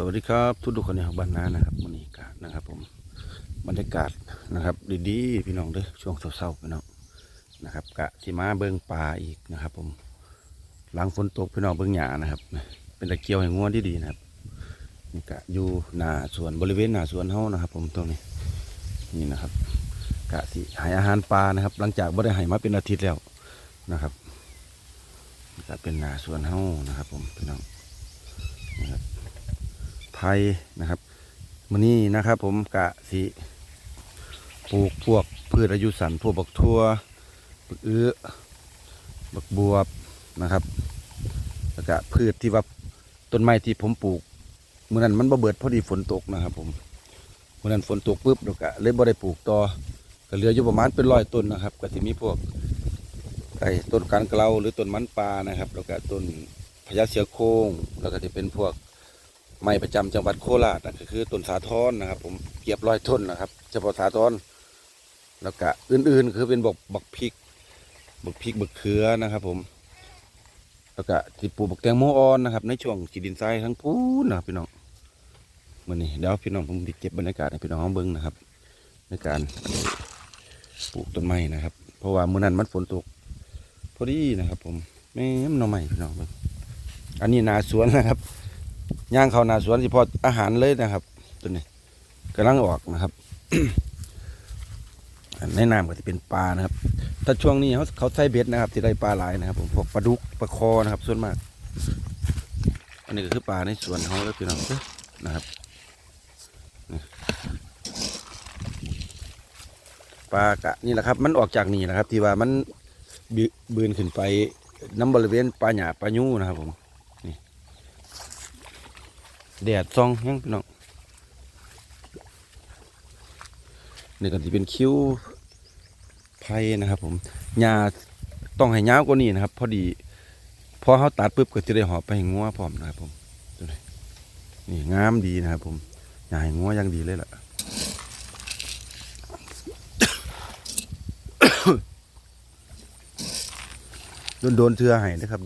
สวัสดีครับ ทุกทุกคนในบ้านนานะครับวันนี้กาศนะครับ ผมบรรยากาศนะครับ ดีๆพี่น้องเด้อช่วงเศร้าๆพี่น้องนะครับ กะที่มาเบิ้งปลาอีกนะครับ ผมหลังฝนตกพี่น้องเบิ้งหยานะครับ เป็นตะเกียวแห่งง่วนที่ดีนะครับนี่กะอยู่หน้าสวนบริเวณหน้าสวนเฮานะครับ ผมตรงนี้นี่นะครับ กะสิหายอาหารปลานะครับ หลังจากบ่ได้หายมาเป็นอาทิตย์แล้วนะครับกะเป็นหน้าสวนเฮานะครับ ผมพี่น้องนะครับ ไทยนะครับมันนี้นะครับผมกะสิปลูกพวกพืชอายุสันพวกบักทั่วบักเอื้อบักบวบนะครับแล้วก็พืชที่ว่าต้นไม้ที่ผมปลูกเมื่อนั้นมันบ่เบิดพอดีฝนตกนะครับ ผมเมื่อนั้นฝนตกปุ๊บแล้วก็เลยบ่ได้ปลูกต่อก็เหลืออยู่ประมาณเป็นร้อยต้นนะครับ ก็สิมีพวกไอ้ต้นการเกลาหรือต้นมันปลานะครับ แล้วก็ต้นพญาเสือโครงแล้วก็จะเป็นพวก ไม้ประจำจังหวัดโคราชนะก็คือต้นสาทรนะครับ ผมเกียบร้อยต้นนะครับ เฉพาะสาทรแล้วก็อื่นๆ คือเป็นบกบักพริกบักพริกบักเขือนะครับ ผม แล้วก็ที่ปลูกบักแตงโมอ่อนนะครับ ในช่วงสีดินทรายทั้งพูนนะครับพี่น้องวันนี้เดี๋ยวพี่น้องผมจะเก็บบรรยากาศให้พี่น้องเบิ้งนะครับ ในการปลูกต้นไม้นะครับ เพราะว่ามื้อนั้นมันฝนตก พอดีนะครับ ผมแม่มหน่อไม้พี่น้องเบิ่งอันนี้นาสวนนะครับ ย่างเขานาสวนสิพออาหารเลยนะครับ ตัวนี้กำลังออกนะครับในน้ำก็จะเป็นปลานะครับ ถ้าช่วงนี้เขาเขาใส่เบ็ดนะครับที่ได้ปลาหลายนะครับผมพวกปลาดุกปลาคอนะครับ ส่วนมาก อันนี้ก็คือปลาในสวนเขาแล้วพี่น้องนะครับปลากะนี่แหละครับ มันออกจากนี่นะครับ ที่ว่ามันบืนขึ้นไปน้ำบริเวณปลาหยาปลายูนะครับผม แดดซองยังพี่น้องนี่ก็จะเป็นคิ้วไผ่นะครับผมหญ้าต้องให้ยาวกว่านี้นะครับ พอดีพอเขาตัดปุ๊บก็จะได้หอบไปให้งัวพร้อมนะครับผมดูหน่อยนี่งามดีนะครับผมหญ้าให้งัวอยังดีเลยล่ะโดนโดนเทือให้นะครับ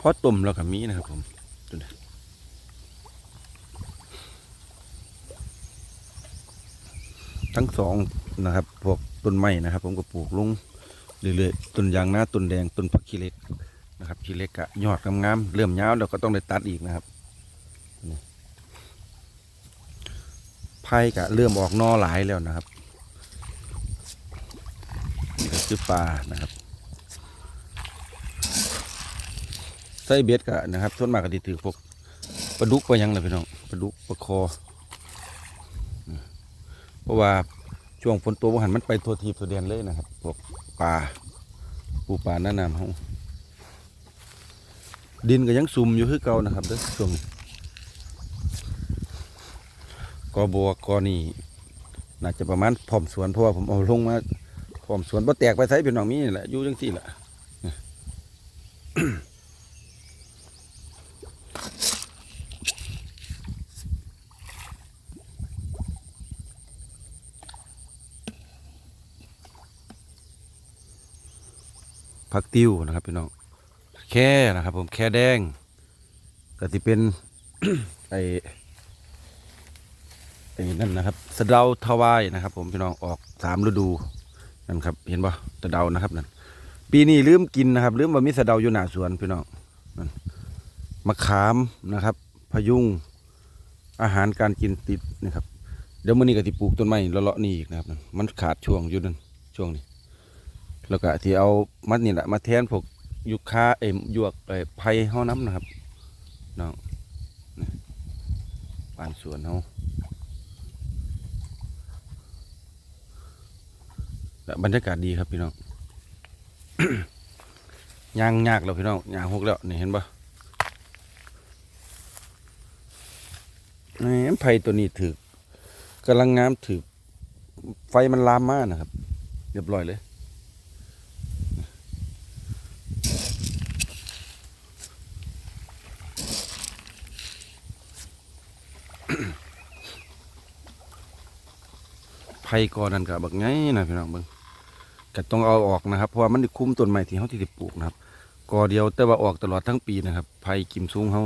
พอต้มแล้วก็มีนะครับผมดูนะทั้งสองนะครับพวกต้นไม้นะครับ ผมก็ปลูกลงเรื่อยๆต้นยางนาต้นแดงต้นผักขี้เล็กนะครับขี้เล็กกะยอดงามๆเริ่มยาวแล้วก็ต้องได้ตัดอีกนะครับไผ่กะเริ่มออกนอหลายแล้วนะครับนี่คือปลานะครับ ส่เบ็ดกะนะครับส่วนมากก็ติถือพวกปลาดุกปลายังเลยพี่น้องปลาดุกปลาคอ เพราะว่าช่วงฝนตัวหันมันไปทัวทีบทัวเดียนเลยนะครับพวกปลาปูปลาหน้าน้ำเขาดินก็ยังซุ่มอยู่คือเก่านะครับเด้อช่วงกอบัวกอนี่น่าจะประมาณพร้อมสวนเพราะว่าผมเอาลงมาพร้อมสวนบ่แตกไปใส่พี่น้องมีนี่แหละอยู่จังสี่แหละ ผักติ้วนะครับพี่น้องแค่นะครับ ผมแค่แดงก็จะเป็นไอไอ้นั่นนะครับสะเดาทวายนะครับ ผมพี่น้องออกสามฤดูนั่นครับ เห็นปะสะเดานะครับนั่นปีนี้ลืมกินนะครับลืมว่ามีสะเดาอยู่หน้าสวนพี่น้องนั่นมะขามนะครับพะยุงอาหารการกินติดนะครับเดี๋ยวมื้อนี้ก็ติปลูกต้นไม้เลาะๆนี่อีกนะครับ มันขาดช่วงอยู่นั่นช่วงนี้ แล้วก็ที่เอามัดนี่แหละมาแทนพวกยุคาเอ็มยวกไอ้ไผ่เฮาน้ำนะครับน้องนี่านสวนเฮาและบรรยากาศดีครับพี่น้องย่างยากแล้วพี่น้องย่างหกแล้วนี่เห็นปะนี่ไผ่ตัวนี้ถือกำลังงามถือไฟมันลามมากนะครับ เรียบร้อยเลย ผ่กอนั่นกับบักไงนะพี่น้องเบิ่งก็ต้องเอาออกนะครับ เพราะว่ามันคุ้มต้นไม้ที่เขาที่ได้ปลูกนะครับกอเดียวแต่ว่าออกตลอดทั้งปีนะครับไผ่กิมซุ้งเฮา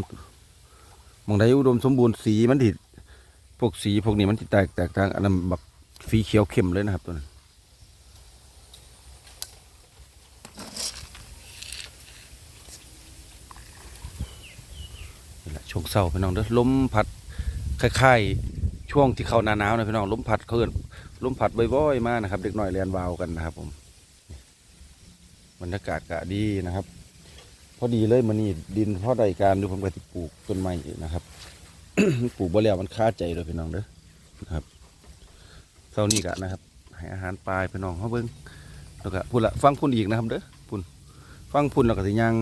มองใดอุดมสมบูรณ์สีมันติดพวกสีพวกนี้มันติแตกแตกต่างอันนั้นแบบสีเขียวเข้มเลยนะครับตัวนั้นนี่แหละช่วงเศร้าพี่น้องเด้อล้มพัดคล้ายๆช่วงที่เขาหนาหนาวนะพี่น้องล้มพัดเขาเอิ้น ลมพัดบ่อยๆมากนะครับ เด็กน้อยเรียนวาวกันนะครับผมบรรยากาศก็ดีนะครับ พอดีเลยมันนี่ดินพอใดการดูผมก็สิปลูกต้นไม้นะครับปลูกบ่แล้วมันค่าใจเลยพี่น้องเด้อนะครับเท่านี้กะนะครับให้อาหารปลายพี่น้องเขาเบิ้งแล้วก็พุ่นละฟังพุ่นอีกนะครับเด้อพุ่นฟังพุ่นแล้วก็สิยัง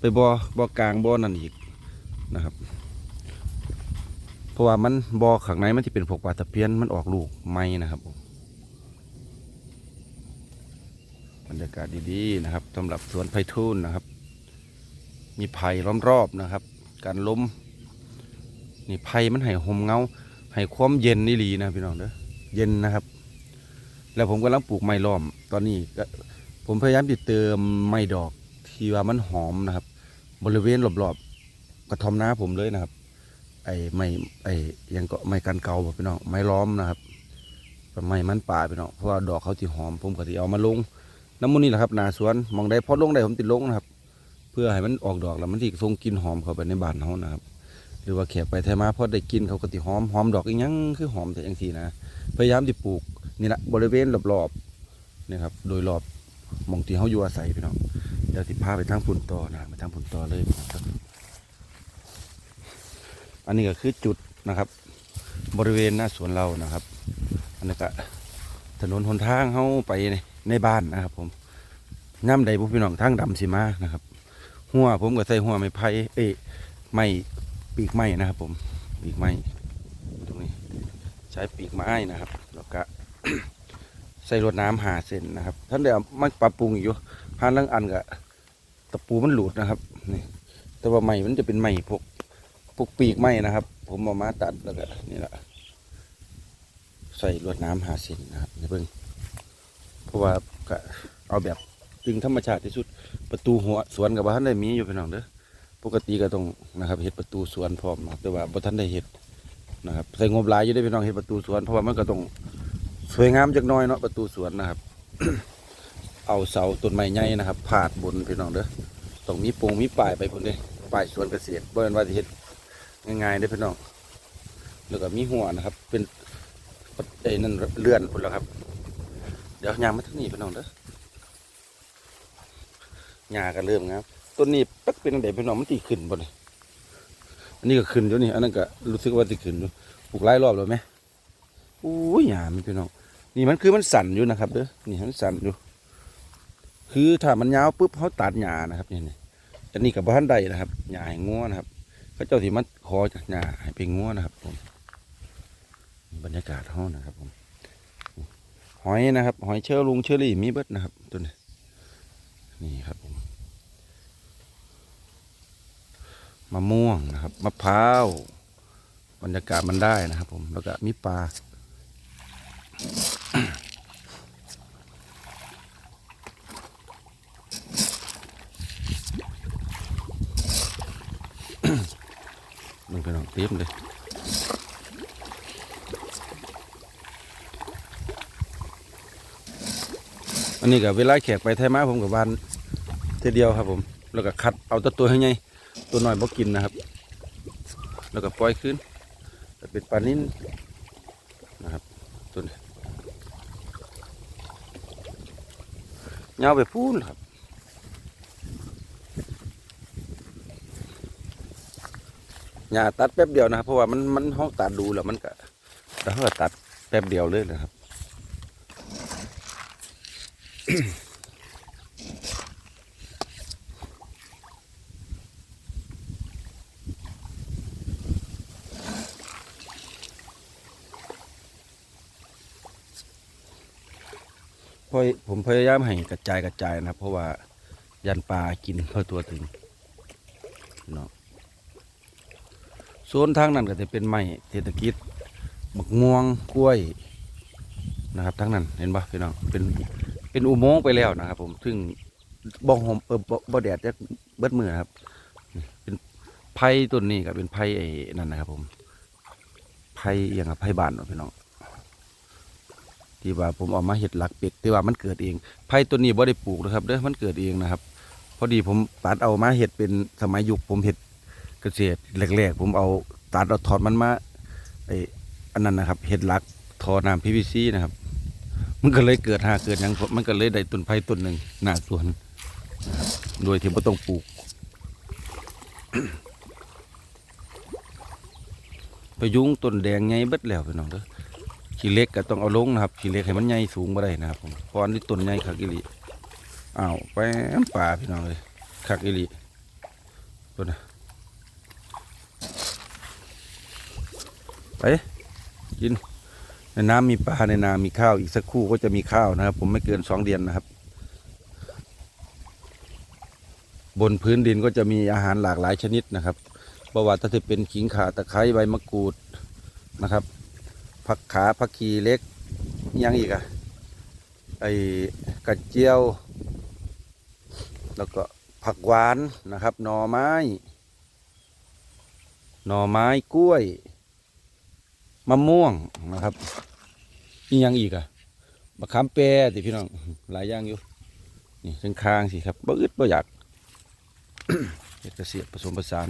ไปบ่อบ่อกลางบ่อนั่นอีกนะครับ เพราะว่ามันบ่อข้างในมันที่เป็นพวกปลาตะเพียนมันออกลูกใหม่นะครับผมบรรยากาศดีๆนะครับสำหรับสวนไผ่ทุ่นนะครับ มีไผ่ล้อมรอบนะครับ การล้มนี่ไผ่มันให้ห่มเงาให้ความเย็นนี่ลีนะพี่น้องเด้อเย็นนะครับ แล้วผมกำลังปลูกไม้ล้อม ตอนนี้ก็ผมพยายามติดเติมไม้ดอกที่ว่ามันหอมนะครับ บริเวณรอบๆกระท่อมน้าผมเลยนะครับ ไอ้ไม้ไอ้ยังก็ไม้กันเกาบ่พี่น้องไม้ล้อมนะครับไม้มันป่าพี่น้องเพราะว่าดอกเขาที่หอมผมก็ที่เอามาลงน้ำมันนี่แหละครับนาสวนมองได้พอลงได้ผมติดลงนะครับ เพื่อให้มันออกดอกแล้วมันที่ทรงกินหอมเข้าไปในบ้านเขานะครับ หรือว่าแขกไปไทมาพอได้กินเขาก็ติหอมหอมดอกอีกยังคือหอมแต่อย่างทีนะ พยายามที่ปลูกนี่แหละบริเวณรอบๆนี่ครับโดยรอบมองที่เขาอยู่อาศัยพี่น้องเดี๋ยวติพาไปทางพุ่นต่อนะไปทางพุ่นต่อเลยครับ อันนี้ก็คือจุดนะครับ บริเวณหน้าสวนเรานะครับ อันนี้ก็ถนนหนทางเขาไปในบ้านนะครับ ผมย่ำใดพวกพี่น้องทางดำสิมานะครับ หัวผมก็ใส่หัวไม้ไผ่เอ้ยไม้ปีกไม้นะครับ ผมปีกไม้ตรงนี้ ใช้ปีกไม้นะครับ แล้วก็ใส่รวดน้ำหาเส้นนะครับ ท่านเดี๋ยวมันปรับปรุงอยู่หาลังอันกับตะปูมันหลุดนะครับนี่แต่ว่าไม้มันจะเป็นไม้พวก พวกปีกไม้นะครับ ผมเอามาตัดแล้วก็นี่แหละใส่รวดน้ำหาเส้นนะครับนี่เพิ่งเพราะว่าก็เอาแบบตึงธรรมชาติที่สุดประตูหัวสวนกับบ้านได้มีอยู่พี่น้องเด้อปกติก็ต้องนะครับเฮ็ดประตูสวนพร้อมนะแต่ว่าบ่ทันได้เฮ็ดนะครับใส่งบหลายอยู่ได้พี่น้องเฮ็ดประตูสวนเพราะว่ามันก็ต้องสวยงามจักน้อยเนาะประตูสวนนะครับ เอาเสาต้นไม้ใหญ่นะครับพาดบนพี่น้องเด้อต้องมีปงมีป้ายไปพุ่นเด้ป้ายสวนเกษตรบ่แม่นว่าสิเฮ็ด ง่ายๆเด้พี่น้องแล้วก็มีหัวนะครับ เป็นไอ้นั่นเลื่อนพุ่นแล้วครับ เดี๋ยวยางมาทางนี้พี่น้องเด้อหญ้าก็เริ่มงามต้นนี้ปักเป็นอันใดพี่น้องมันตีขึ้นบ่เนี่ยอันนี้ก็ขึ้นอยู่นี่อันนั้นก็รู้สึกว่าตีขึ้นอยู่ปลูกหลายรอบแล้วไหมอู้ยหยามันพี่น้องนี่มันคือมันสั่นอยู่นะครับเด้อนี่มันสั่นอยู่ คือถ้ามันยาวปุ๊บเขาตัดหญ้านะครับนี่นี่อันนี้กับบ้านใดนะครับหญ้าให้งัวนะครับ เขาเจ้าที่มันคอจากหญ้าให้เป็นงัวนะครับผมบรรยากาศห้องนะครับผมหอยนะครับ หอยเชอร์ลุงเชอรี่มีเบิดนะครับตัวนี้นี่ครับผมมะม่วงนะครับมะพร้าวบรรยากาศมันได้นะครับ ผมแล้วก็มีปลา มันเป็นของเต็มเลยอันนี้กับเวลาแขกไปไทยมาผมกับบ้านเทเดียวครับผม แล้วก็คัดเอาตัวตัวให้ไงตัวหน้อยบ่กินนะครับ แล้วก็ปล่อยขึ้นแต่เป็นปลานิ่นนะครับตัวนี้เงาวไปพูนครับ หญ้าตัดแป๊บเดียวนะครับเพราะว่ามันมันห้องตัดดูแล้วมันก็แล้วเขาก็ตัดแป๊บเดียวเลยนะครับพราะผมพยายามให้กระจายกระจายนะครับเพราะว่ายันปลากินเพื่อตัวถึงเนาะ นทางนั้นก็จะเป็นไม้เศรษฐกิจบักม่วงกล้วยนะครับทั้งนั้นเห็นปะพี่น้องเป็นเป็นอุโมงค์ไปแล้วนะครับ ผมซึ่งบ่หอมเออบ่บแดดจะเบิดมือครับ เป็นไผ่ต้นนี้ก็เป็นไผ่ไอ้นั่นนะครับ ผมไผ่อย่างกับไผ่บานพี่น้องที่ว่าผมเอามาเห็ดหลักเป็ดที่ว่ามันเกิดเองไผ่ต้นนี้บ่ได้ปลูกนะครับเด้อมันเกิดเองนะครับ พอดีผมตัดเอามาเห็ดเป็นสมัยยุคผมเห็ด กษตรแรกๆผมเอาตัดเอาถอดมันมาไออันนั้นนะครับเห็ดหลักทอน้ำ PVC นะครับ มันก็เลยเกิดหาเกิดยังมันก็เลยได้ต้นไผ่ต้นหนึ่งหน้าสวนโดยที่ไม่ต้องปลูก ไปยุงต้นแดงไงเบิดแล้วพี่น้องเด้อขี้เล็กก็ต้องเอาลงนะครับขี้เล็กให้มันใหญ่สูงมาได้นะครับผมพรอนนี้ต้นใหญ่คักอิลิอ้าวแป้มป่าพี่น้องเลยคักอิลิต้นนะ ไปกินในน้ำมีปลาในนา มีข้าวอีกสักคู่ก็จะมีข้าวนะครับ ผมไม่เกินสองเดือนนะครับ บนพื้นดินก็จะมีอาหารหลากหลายชนิดนะครับประวัติถ้าจะเป็นขิงข่าตะไคร้ใบมะกรูดนะครับผักขาผักขีเล็กยังอีกอะไอกระเจียว แล้วก็ผักหวานนะครับหน่อไม้ หน่อไม้กล้วย มะม่วงนะครับอีกยังอีกอะมะขามแปรติพี่น้องหลายอย่างอยู่นี่เส้นคางสิครับบ่อึดบ่อยากเฮ็ดเกษตรผสมผสาน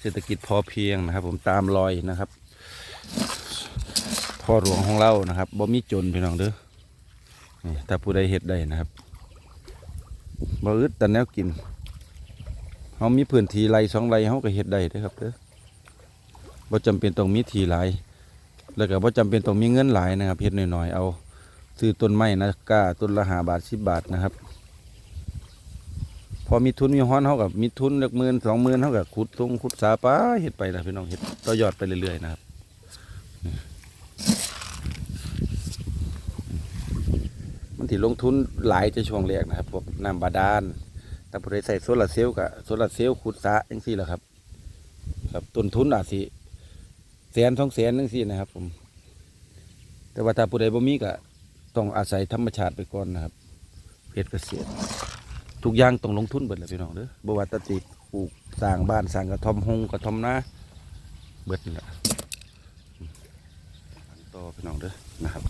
เศรษฐกิจพอเพียงนะครับ ผมตามรอยนะครับพ่อหลวงของเรานะครับบ่มีจนพี่น้องเด้อนี่ถ้าผู้ใดเฮ็ดได้นะครับบ่อึดแต่แนวกินเฮามีพื้นที่ไรสองไรเฮาก็เฮ็ดได้ด้ครับเด้อบ่จำเป็นต้องมีที่หลาย แล้วก็บ่จำเป็นต้องมีเงินหลายนะครับเฮ็ดน้อยๆเอาซื้อต้นไม้นะกล้าต้นละหาบาทสิบบาทนะครับ พอมีทุนมีฮ้อนเท่ากับมีทุนหลักหมื่นสองหมื่นเท่ากับขุดทรงขุดสาป้าเฮ็ดไปนะพี่น้องเฮ็ดต่อยอดไปเรื่อยๆนะครับมันที่ลงทุนหลายจะช่วงแรกนะครับพวกน้ำบาดาลถ้าผู้ใดใส่โซลาร์เซลล์กับโซลาร์เซลล์ขุดสระจังซี่แหละครับ ครับต้นทุนอาจสิ สนสองแสนนึงสินะครับ ผม แต่ว่าถ้าผู้ใดบ่มีก็ต้องอาศัยธรรมชาติไปก่อนนะครับเพชรเกษตรทุกอย่างต้องลงทุนเบิดแหละพี่น้องเด้อบ่ว่าแตติปลูกสร้างบ้านสร้างกระท่อมหงกระท่อมนาเบิดนี่แหละต่อพี่น้องเด้อนะครับ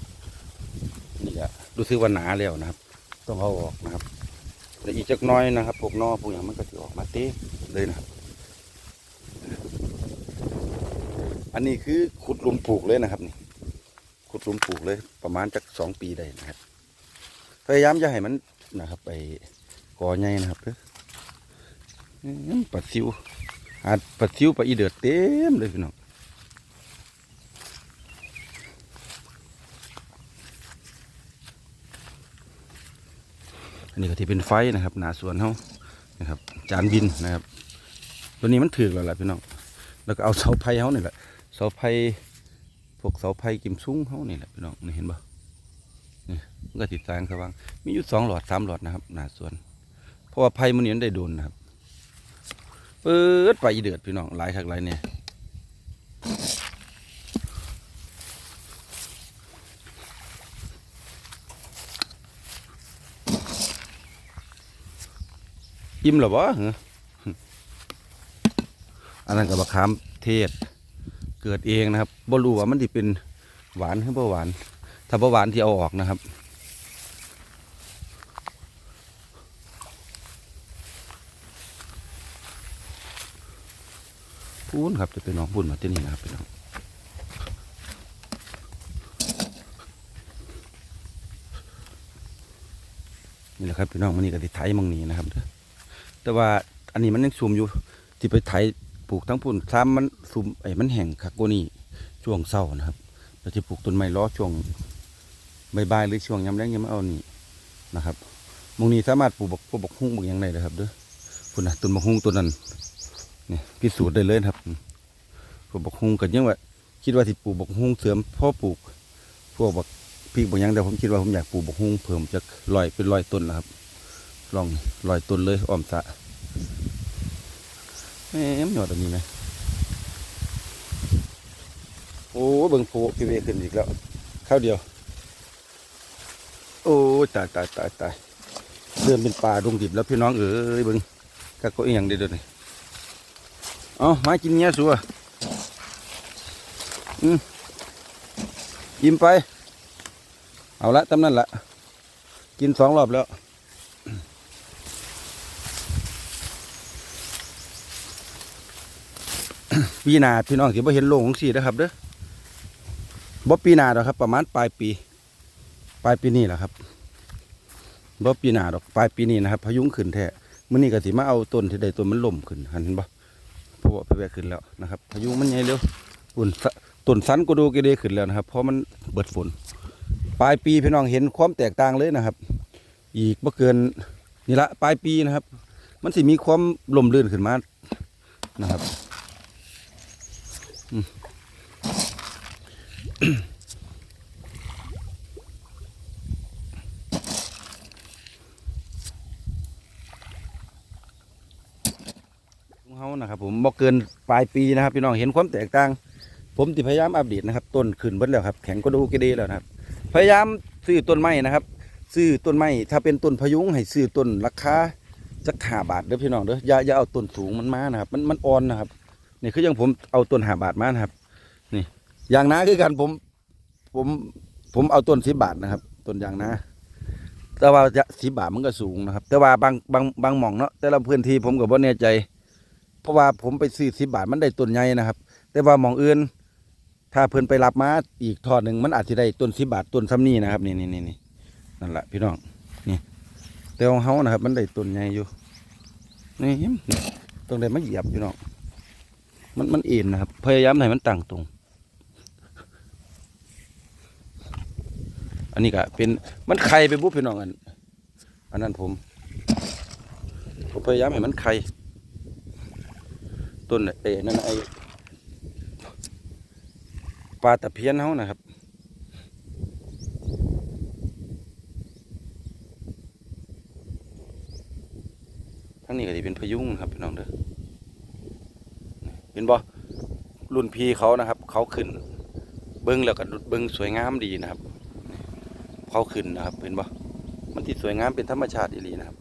นี่ก็ดูซื้อว่าหนาแล้วนะครับ ต้องเอาออกนะครับแต่อีกจักน้อยนะครับพวกนอพวกอย่างมันก็จะออกมาเต้เลยนะครับ อันนี้คือขุดหลุมปลูกเลยนะครับนี่ขุดหลุมปลูกเลย ประมาณจักสองปีได้นะครับ พยายามจะให้มันนะครับ ไปก่อใหญ่นะครับเด้ออื้อปัดซิวอาจปัดซิวไปอีเดือดเต็มเลยพี่น้องอันนี้ก็ที่เป็นไฟนะครับ หนาสวนเขานะครับ จานบินนะครับ ตัวนี้มันถือแล้วล่ะพี่น้อง แล้วก็เอาเสาไผ่เขานี่แหละ เสาไผ่พวกเสาไผ่กิมซุ้งเขานี่แหละพี่น้องนี่เห็นปะนี่มันก็ติดสางสว่างมีอยู่สองหลอดสามหลอดนะครับหน้าสวน เพราะว่าไผ่มันนี่มันได้โดนนะครับเปิดไปเดือดพี่น้องหลายคักหลายเนี่ยยิ้มหรอวะเหรออันนั้นกับมะขามเทศ เกิดเองนะครับบ่รู้ว่ามันที่เป็นหวานหรือบ่หวาน ถ้าบ่หวานที่เอาออกนะครับ พูนครับจะเป็นน้องพูนมาที่นี่นะครับพี่น้องนี่แหละครับพี่น้องมันนี่ก็ติไทยมังนีนะครับแต่ว่าอันนี้มันยังซูมอยู่ที่ไปไถ ปลูกทั้งพุ่นซ้ำมันซุมไอ้มันแห้งคักกว่านี่ช่วงเศร้านะครับเราจะปลูกต้นไม้ล้อช่วงใบ่ายๆหรือช่วงยามแรงยามเอานี่นะครับมงนี้สามารถปลูกบกปลูกบกฮุ้งบกยังได้เลยครับเด้อพุ่นนะต้นบกฮุ้งต้นนั้นนี่พิสูจน์ได้เลยครับปลูกบกฮุ้งกันยังว่าคิดว่าที่ปลูกบกฮุ้งเสริมพ่อปลูกพวกบกพริกบกยังแต่ผมคิดว่าผมอยากปลูกบกฮุ้งเพิ่มจากลอยเป็นลอยต้นนะครับลองลอยต้นเลยอ้อมสระ แหมหยอดอันนี้ไหมโอ้เบิ่งโผล่พี่เวขึ้นอีกแล้วข้าวเดียว โอ้ตายตายตายตายเริ่มเป็นป่าดงดิบแล้วพี่น้องเอ้ยเบิ่งกักก็อีหยังเด็ดๆนี่เอามากินเนี้ยสัวอืมยิ้มไป เอาละตำนั้นละกินสองรอบแล้ว ปีหนาพี่น้องสิบ่เห็นโลงของสี่นะครับเด้อบ่ปีหนาดอกครับ ประมาณปลายปี ปลายปีนี้แหละครับบ่ปีหนาดอกปลายปีนี้นะครับพายุงขึ้นแท้มื้อนี้ก็สิมาเอาต้นที่ใดต้นมันล่มขึ้นหันเห็นบ่เพราะว่าพายุขึ้นแล้วนะครับพายุมันใหญ่เร็วอุ่นต้นสันก็ดูกเดขึ้นแล้วนะครับ เพราะมันเบิดฝน ปลายปีพี่น้องเห็นความแตกต่างเลยนะครับ อีกบ่เกินนี่ละปลายปีนะครับ มันสิมีความล่มลื่นขึ้นมานะครับ ของเฮานะครับผมบ่เกินปลายปีนะครับพี่น้องเห็นความแตกต่าง ผมติพยายามอัปเดตนะครับ ต้นขึ้นเบิดแล้วครับแข็งก็ดูกระเดแล้วนะครับ พยายามซื้อต้นไม้นะครับ ซื้อต้นไม้ถ้าเป็นต้นพยุงให้ซื้อต้นราคาจักห้าบาทเด้อพี่น้องเด้ออย่าอย่าเอาต้นสูงมันมานะครับ มันมันอ่อนนะครับ นี่คืออยังผมเอาต้นหาบาทมานะครับ นี่อย่างนาคือกันผมผมผมเอาต้นสิบบาทนะครับต้นอย่างนาแต่ว่าจะสิบบาทมันก็สูงนะครับ แต่ว่าบางบางบางหม่องเนาะแต่ละพื้นที่ผมก็บ่แน่ใจ เพราะว่าผมไปซื้อสิบบาทมันได้ต้นใหญ่นะครับ แต่ว่าหม่องอื่น ถ้าเพิ่นไปรับมาอีกทอดหนึ่งมันอาจจะได้ต้นสิบบาทต้นซ้ำนี่นะครับ นี่นี่นี่นี่นั่นแหละพี่น้องนี่แต่ของเฮานะครับ มันได้ต้นใหญ่อยู่นี่นี่ต้องได้มาเหยียบพี่น้อง มันมันเอ็นนะครับ พยายามให้มันตั้งตรง อันนี้ก็เป็นมันไข่ไปบุบพี่น้องอัน อันนั้นผมผมพยายามให้มันไข่ต้นเอ้นั่นไอ้ปลาตะเพียนเขานะครับทั้งนี้ก็จะเป็นพยุงครับพี่น้องเด้อ เห็นบ่รุ่นพี่เขานะครับ เขาขึ้น เบิ้งแล้วก็เบิ้งสวยงามดีนะครับ เขาขึ้นนะครับ เห็นปะมันที่สวยงามเป็นธรรมชาติอีหลีนะครับ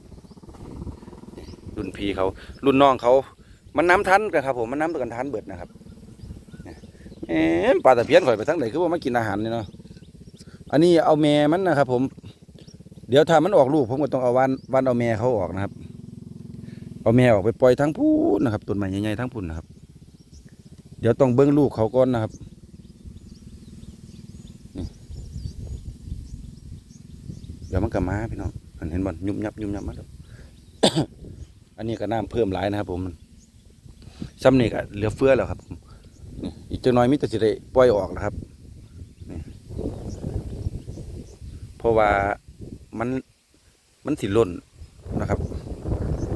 รุ่นพี่เขา รุ่นน้องเขา มันน้ำทันกันครับผมมันน้ำกันทันเบิดนะครับเอ๊ปลาตะเพียนข่อยไปทั้งไหนคือว่ามากินอาหารนี่เนาะอันนี้เอาแม่มันนะครับ ผม เดี๋ยวถ้ามันออกลูกผมก็ต้องเอาวันวันเอาแม่เขาออกนะครับ เอาแม่ออกไปปล่อยทั้งพูนนะครับต้นไม้ใหญ่ๆทั้งพูนนะครับ เดี๋ยวต้องเบิ้งลูกเขาก่อนนะครับเดี๋ยวมันก็มาพี่น้องเห็นบอลยุบยับยุบยับมาแล้วอันนี้ก็น้ำเพิ่มหลายนะครับ ผมซ้ำนี่ก็เหลือเฟือแล้วครับนี่อีกจังน้อยมิตรสิได้ปล่อยออกนะครับนี่เพราะว่ามันมันสิล่นนะครับ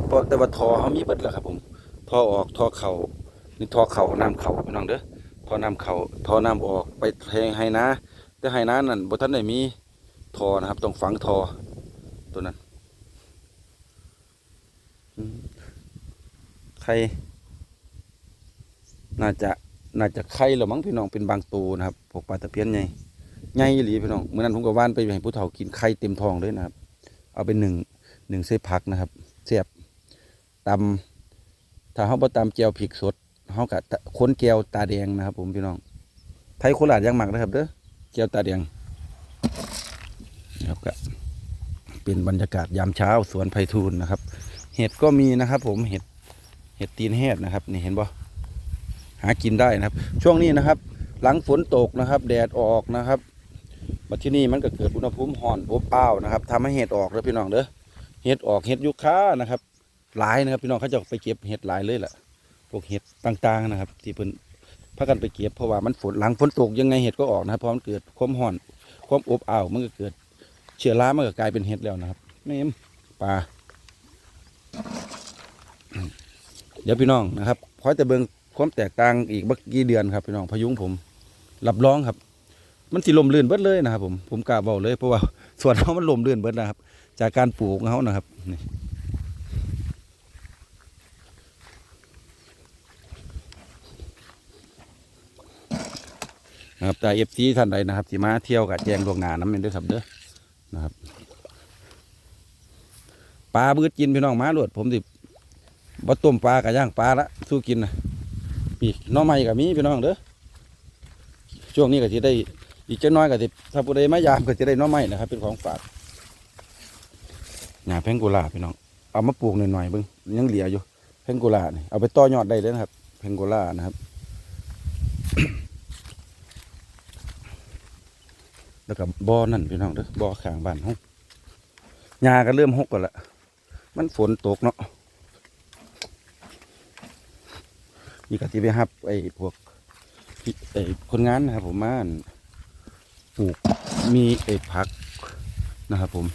เพราะแต่ว่าทอเขามีเบิดแล้วครับ ผมทอออกทอเข่า นี่ทอเข่าน้ำเข่าพี่น้องเด้อทอน้ำเข่าทอน้ำออกไปแทงให้นะแต่ให้นะนั่นบ่ท่านได้มีทอนะครับ ต้องฝังทอตัวนั้นอืมไข่น่าจะน่าจะไข่หรือมั้งพี่น้องเป็นบางตัวนะครับพวกปลาตะเพียนใหญ่ใหญ่อีหลีพี่น้องเมื่อนั้นผมก็ว่านไปให้ผู้เฒ่ากินไข่เต็มทองเลยนะครับ เอาไปหนึ่งหนึ่งเส้ผักนะครับเสียบตำถ้าเขาบ่ตำแจวพริกสด เขากะค้นแก้วตาแดงนะครับ ผมพี่น้อง ไทยโคราชยังหมักนะครับเด้อแก้วตาแดงนะครับก็เป็นบรรยากาศยามเช้าสวนไผ่ทูลนะครับ เห็ดก็มีนะครับ ผมเห็ดเห็ดตีนแหดนะครับ นี่เห็นบ่หากินได้นะครับ ช่วงนี้นะครับ หลังฝนตกนะครับ แดดออกนะครับมาที่นี่มันก็เกิดอุณหภูมิห่อนอบอ้าวนะครับทำให้เห็ดออกเลยพี่น้องเด้อเห็ดออกเห็ดยุค่านะครับ หลายนะครับ พี่น้องเขาจะไปเก็บเห็ดหลายเลยแหละ พวกเห็ดต่างๆนะครับ ที่เพิ่นพากันไปเก็บเพราะว่ามันฝนหลังฝนตกยังไงเห็ดก็ออกนะครับเพราะมันเกิดความห่อนความอบอ้าวมันก็เกิดเชื้อรามันก็กลายเป็นเห็ดแล้วนะครับนี่เอ็มปลาเดี๋ยวพี่น้องนะครับคอยแต่เบิ่งความแตกต่างอีกบักกี่เดือนครับพี่น้องพยุงผมรับรองครับ มันสิลมลื่นเบิดเลยนะครับผมผมกล้าบอกเลยเพราะว่าส่วนเขามันลมลื่นเบิดนะครับ จากการปลูกของเขานะครับนี่ นะครับแต่เอฟซีท่านใดนะครับที่มาเที่ยวกับแจงดวงหนาน้ำมันด้วยครับเด้อนะครับปลาบืดกินพี่น้องมาโลดผมสิบ่ต้มปลากับย่างปลาละสู้กินนะปีกน้องใหม่กับมีพี่น้องเด้อช่วงนี้ก็สิได้อีกจักหน้อยก็สิถ้าผู้ใดมายามก็จะได้น้องใหม่นะครับ เป็นของฝากหญ้าแพงโกลาพี่น้องเอามาปลูกหน่อยๆเบิ่งยังเหลืออยู่แพงโกลานี่เอาไปต่อยอดได้เลยนะครับแพงโกลานะครับ แล้วก็บ่อนั่นพี่น้องเด้อบ่อข้างบ้านเฮาหญ้าก็เริ่มหกกันละมันฝนตกเนาะนี่ก็สิไปรับไอ้พวกไอ้คนงานนะครับผมมันปลูกมีไอ้ผักนะครับผม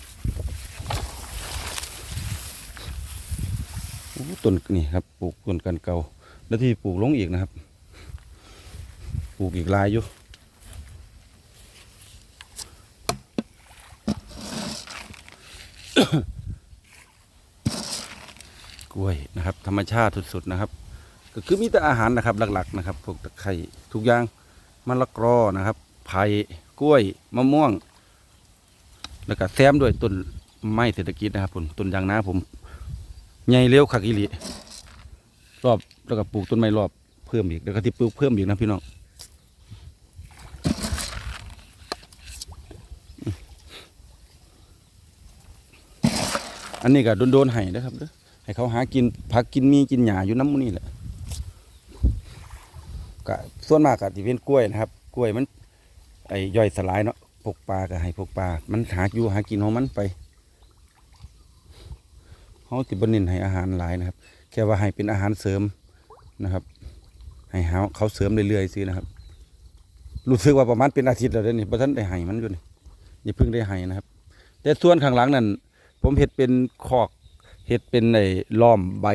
ต้นนี่ครับปลูกต้นกันเก่าแล้วที่ปลูกลงอีกนะครับ ปลูกอีกลายอยู่ กล้วยนะครับ ธรรมชาติสุดๆนะครับ ก็คือมีแต่อาหารนะครับหลักๆนะครับพวกตะไคร้ทุกอย่างมะละกอนะครับ ไผ่กล้วยมะม่วง แล้วก็แซมด้วยต้นไม้เศรษฐกิจนะครับผมต้นยางนาผมใหญ่เร็วขักอีหลีรอบแล้วก็ปลูกต้นไม้รอบเพิ่มอีกแล้วก็ที่ปลูกเพิ่มอีกนะพี่น้องอันนี้ก็โดนๆให้นะครับเด้อ ให้เขาหากินผักกินมีกินหญ้าอยู่น้ำมูนี่แหละก็ส่วนมากก็ที่เป็นกล้วยนะครับ กล้วยมันไอ้ย่อยสลายเนาะพวกปลาก็ให้พวกปลา มันหาอยู่หากินของมันไปเขาติบน้นให้อาหารหลายนะครับ แค่ว่าให้เป็นอาหารเสริมนะครับ ให้หาเขาเสริมเรื่อยๆสินะครับ รู้สึกว่าประมาณเป็นอาทิตย์แล้วเดนี่พระท่านได้ให้มันอยู่นี่อย่าเพิ่งได้ให้นะครับ แต่ส่วนข้างหลังนั่นผมเห็ดเป็นคอก เฮ็ดเป็นในล้อมใบ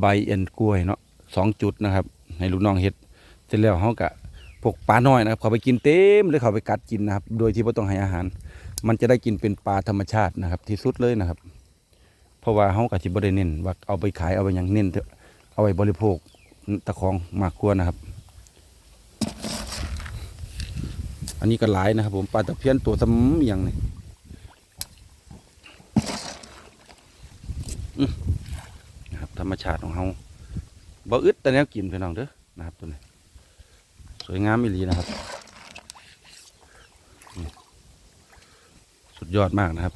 ใบเอ็นกล้วยเนาะสองจุดนะครับ ให้ลูกน้องเฮ็ดเสร็จแล้วเขากะพวกปลาน้อยนะครับเขาไปกินเต็มเลยเขาไปกัดกินนะครับ โดยที่ไม่ต้องให้อาหาร มันจะได้กินเป็นปลาธรรมชาตินะครับ ที่สุดเลยนะครับ เพราะว่าเขากะสิบ่ได้เน้นว่าเอาไปขายเอาไปยังเน้นเอาไปบริโภคตะของมากกว่านะครับ อันนี้ก็หลายนะครับ ผมปลาตะเพียนตัวสมอย่างนี่ นะครับธรรมชาติของเขาบ่อึดแต่แนวกินพี่น้องเด้อนะครับตัวนี้สวยงามอีหลีนะครับ สุดยอดมากนะครับ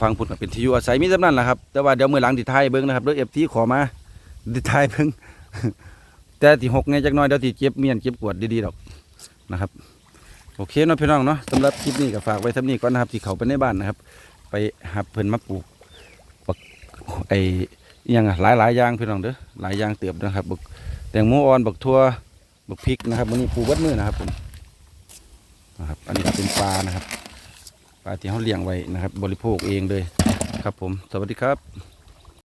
ฟังพูดกับเป็นที่อยู่อาศัยมีจำนั้นแหละครับ แต่ว่าเดี๋ยวมือหลังติไทายเบิ้งนะครับเด้วยเอฟทีขอมาติไทายเบิ้งแต่ที่หกเนี่ยจักหน้อยเดี๋ยวติเก็บเมียนเก็บกวดดีๆดอกนะครับโอเคเนาะพี่น้องเนาะสำหรับคลิปนี้ก็ฝากไว้ท่านี้ก่อนนะครับที่เขาไปในบ้านนะครับ ไปหับเพิ่นมาปลูก ไอ้ยังหลายหลายอย่างพี่น้องเด้อหลายอย่างเติบนะครับบักแตงโมอ่อนบักทั่วบักพริกนะครับวันนี้ปูวัดมือนะครับผมนะครับอันนี้เป็นปลานะครับปลาที่เขาเลี้ยงไว้นะครับ บริโภคเองเลยครับผม สวัสดีครับ